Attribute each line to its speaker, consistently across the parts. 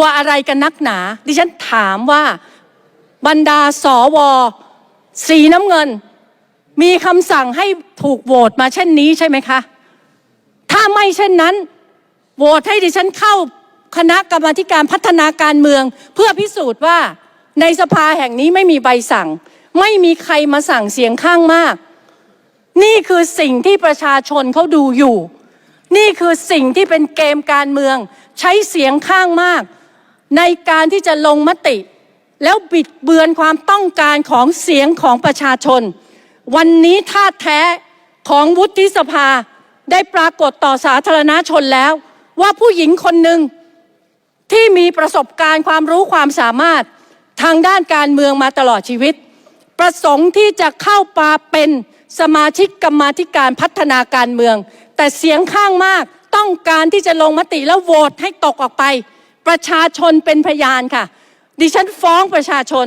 Speaker 1: ลัวอะไรกันนักหนา ดิฉันถามว่าบรรดาสว สีน้ำเงิน มีคำสั่งให้ถูกโหวตมาเช่นนี้ใช่ไหมคะ ถ้าไม่เช่นนั้น โหวตให้ดิฉันเข้าคณะกรรมการพัฒนาการเมือง เพื่อพิสูจน์ว่าในสภาแห่งนี้ไม่มีใบสั่ง ไม่มีใครมาสั่งเสียงข้างมาก นี่คือสิ่งที่ประชาชนเขาดูอยู่ นี่คือสิ่งที่เป็นเกมการเมือง ใช้เสียงข้างมาก ในการที่จะลงมติ แล้วบิดเบือนความต้องการของเสียงของประชาชน วันนี้ท่าแท้ของวุฒิสภาได้ปรากฏต่อสาธารณชนแล้ว ว่าผู้หญิงคนหนึ่งที่มีประสบการณ์ความรู้ความสามารถทางด้านการเมืองมาตลอดชีวิต ประสงค์ที่จะเข้ามาเป็นสมาชิกกรรมาธิการพัฒนาการเมือง แต่เสียงข้างมากต้องการที่จะลงมติแล้วโหวตให้ตกออกไป ประชาชนเป็นพยานค่ะ ดิฉันฟ้องประชาชน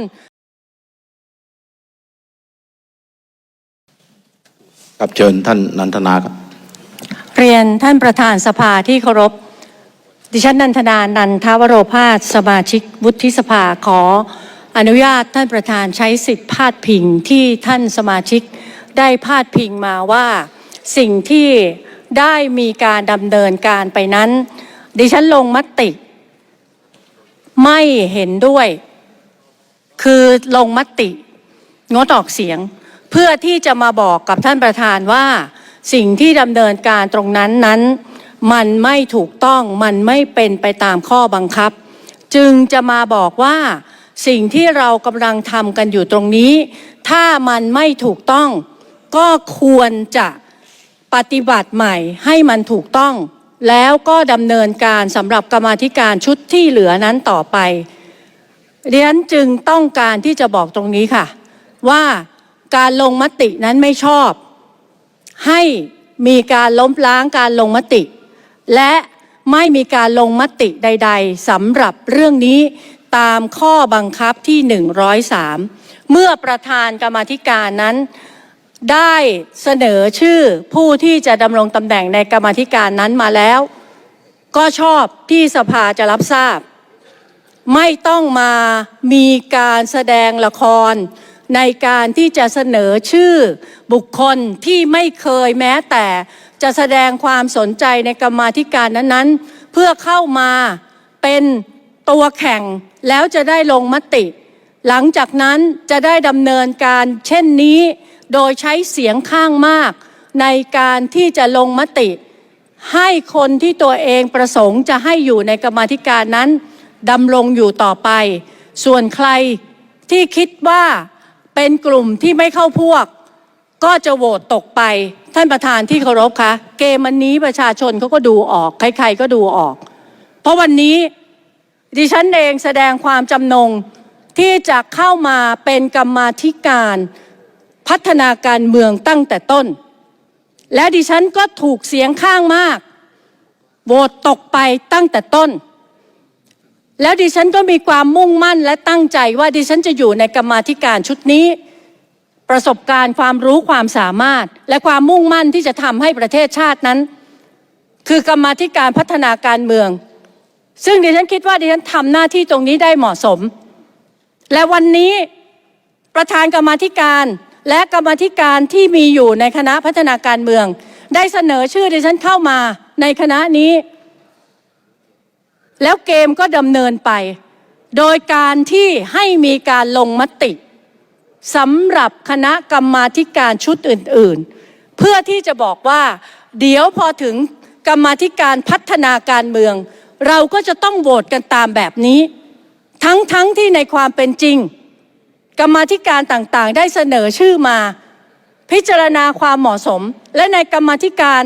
Speaker 2: ครับเชิญท่านนันทนาครับ
Speaker 1: เรียนท่านประธานสภาที่เคารพ ดิฉันนันทนา นันทวโรพาสสมาชิกวุฒิสภาขออนุญาตท่านประธานใช้สิทธิพาดพิงที่ท่านสมาชิกได้พาดพิงมาว่าสิ่งที่ได้มีการดำเนินการไปนั้น ดิฉันลงมติ ไม่เห็นด้วย คือลงมติงดออกเสียง เพื่อที่จะมาบอกกับท่านประธานว่า สิ่งที่ดำเนินการตรงนั้นนั้น มันไม่ถูกต้องมันไม่เป็นไปตามข้อบังคับ จึงจะมาบอกว่า สิ่งที่เรากำลังทำกันอยู่ตรงนี้ ถ้ามันไม่ถูกต้อง ก็ควรจะปฏิบัติใหม่ให้มันถูกต้อง แล้วก็ดำเนินการสำหรับกรรมาธิการชุดที่เหลือนั้นต่อไปดิฉันจึงต้องการที่จะบอกตรงนี้ค่ะ ว่าการลงมตินั้นไม่ชอบ ให้มีการล้มล้างการลงมติ และไม่มีการลงมติใด ๆสำหรับเรื่องนี้ตามข้อบังคับที่ 103 เมื่อประธานกรรมธิการนั้น ได้เสนอชื่อผู้ที่จะดำรงตำแหน่งในกรรมธิการนั้นมาแล้ว ก็ชอบที่สภาจะรับทราบ ไม่ต้องมามีการแสดงละคร ในการที่จะเสนอชื่อบุคคลที่ไม่เคยแม้แต่จะแสดงความสนใจในกรรมธิการนั้นๆ เพื่อเข้ามาเป็นตัวแข่งแล้วจะได้ลงมติ หลังจากนั้นจะได้ดำเนินการเช่นนี้ โดยใช้เสียงข้างมาก ในการที่จะลงมติ ให้คนที่ตัวเองประสงค์จะให้อยู่ในกรรมธิการนั้นดำรงอยู่ต่อไป ส่วนใครที่คิดว่าเป็นกลุ่มที่ไม่เข้าพวก ก็จะโหวตตกไป ท่านประธานที่เคารพคะ เกมวันนี้ประชาชนเขาก็ดูออก ใครๆก็ดูออก เพราะวันนี้ดิฉันเองแสดงความจำนงที่จะเข้ามาเป็นกรรมาธิการ พัฒนาการเมืองตั้งแต่ต้น และดิฉันก็ถูกเสียงข้างมากโหวตตกไปตั้งแต่ต้น แล้วดิฉันก็มีความมุ่งมั่นและตั้งใจว่าดิฉันจะอยู่ในกรรมาธิการชุดนี้ ประสบการณ์ความรู้ความสามารถ และความมุ่งมั่นที่จะทำให้ประเทศชาตินั้น คือกรรมาธิการพัฒนาการเมือง ซึ่งดิฉันคิดว่าดิฉันทำหน้าที่ตรงนี้ได้เหมาะสม และวันนี้ประธานกรรมาธิการ และกรรมธิการที่มีอยู่ในคณะพัฒนาการเมือง ได้เสนอชื่อดิฉันเข้ามาในคณะนี้ แล้วเกมก็ดำเนินไป โดยการที่ให้มีการลงมติสำหรับคณะกรรมาธิการชุดอื่น ๆ เพื่อที่จะบอกว่า เดี๋ยวพอถึงกรรมาธิการพัฒนาการเมือง เราก็จะต้องโหวตกันตามแบบนี้ ทั้งๆทที่ในความเป็นจริง กรรมาธิการต่างๆ ได้เสนอชื่อมา พิจารณาความเหมาะสม และในกรรมาธิการ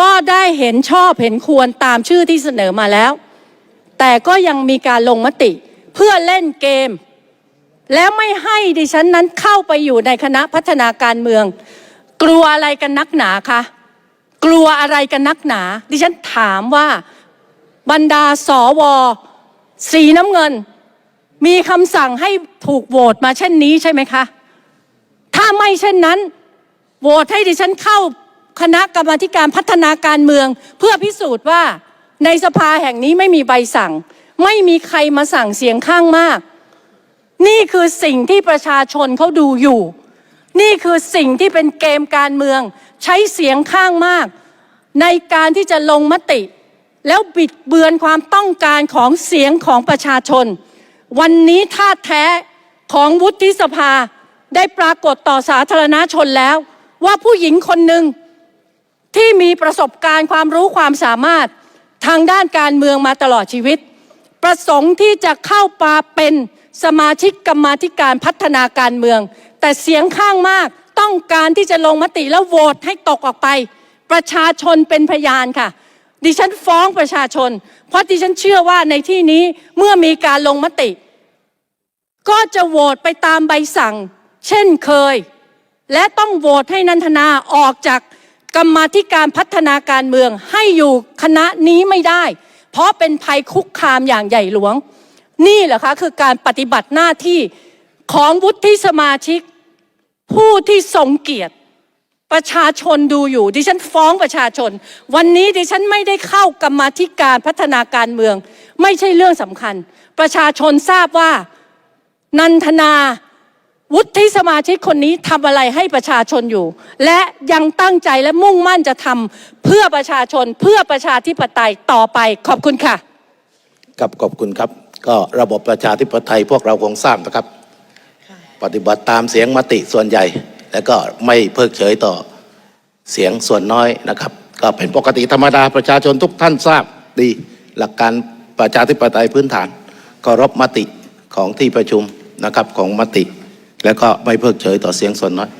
Speaker 1: ก็ได้เห็นชอบเห็นควรตามชื่อที่เสนอมาแล้ว แต่ก็ยังมีการลงมติเพื่อเล่นเกม แล้วไม่ให้ดิฉันนั้นเข้าไปอยู่ในคณะพัฒนาการเมือง กลัวอะไรกันนักหนาคะกลัวอะไรกันนักหนา ดิฉันถามว่าบรรดาสวสีน้ำเงิน มีคำสั่งให้ถูกโหวตมาเช่นนี้ใช่ไหมคะ ถ้าไม่เช่นนั้นโหวตให้ดิฉันเข้าคณะกรรมการพัฒนาการเมือง เพื่อพิสูจน์ว่าในสภาแห่งนี้ไม่มีใบสั่ง ไม่มีใครมาสั่งเสียงข้างมาก นี่คือสิ่งที่ประชาชนเขาดูอยู่ นี่คือสิ่งที่เป็นเกมการเมือง ใช้เสียงข้างมาก ในการที่จะลงมติ แล้วบิดเบือนความต้องการของเสียงของประชาชน วันนี้ท่าแท้ของวุฒิสภาได้ปรากฏต่อสาธารณชนแล้ว ว่าผู้หญิงคนหนึ่งที่มีประสบการณ์ความรู้ความสามารถทางด้านการเมืองมาตลอดชีวิต ประสงค์ที่จะเข้ามาเป็นสมาชิกกรรมาธิการพัฒนาการเมือง แต่เสียงข้างมากต้องการที่จะลงมติแล้วโหวตให้ตกออกไป ประชาชนเป็นพยานค่ะ ดิฉันฟ้องประชาชน เพราะดิฉันเชื่อว่าในที่นี้เมื่อมีการลงมติ ก็จะโหวตไปตามใบสั่ง เช่นเคย และต้องโหวตให้นันทนาออกจากกรรมาธิการพัฒนาการเมืองให้อยู่คณะนี้ไม่ได้ เพราะเป็นภัยคุกคามอย่างใหญ่หลวง นี่เหรอคะคือการปฏิบัติหน้าที่ของวุฒิสมาชิก ผู้ที่ทรงเกียรติประชาชนดูอยู่ ดิฉันฟ้องประชาชน วันนี้ดิฉันไม่ได้เข้ากรรมาธิการพัฒนาการเมือง ไม่ใช่เรื่องสำคัญ ประชาชนทราบว่า นันทนาวุฒิสมาชิกคนนี้ทำอะไรให้ประชาชนอยู่ และยังตั้งใจและมุ่งมั่นจะทำเพื่อประชาชนเพื่อประชาธิปไตยต่อไปขอบคุณค่ะ
Speaker 2: กับขอบคุณครับ ก็ระบบประชาธิปไตยพวกเราคงทราบนะครับ ปฏิบัติตามเสียงมติส่วนใหญ่ แล้วก็ไม่เพิกเฉยต่อเสียงส่วนน้อยนะครับ ก็เป็นปกติธรรมดาประชาชนทุกท่านทราบดีหลักการประชาธิปไตยพื้นฐานเคารพมติของที่ประชุม นะครับของมติ แล้วก็ไม่เพิกเฉยต่อเสียงส่วนน้อย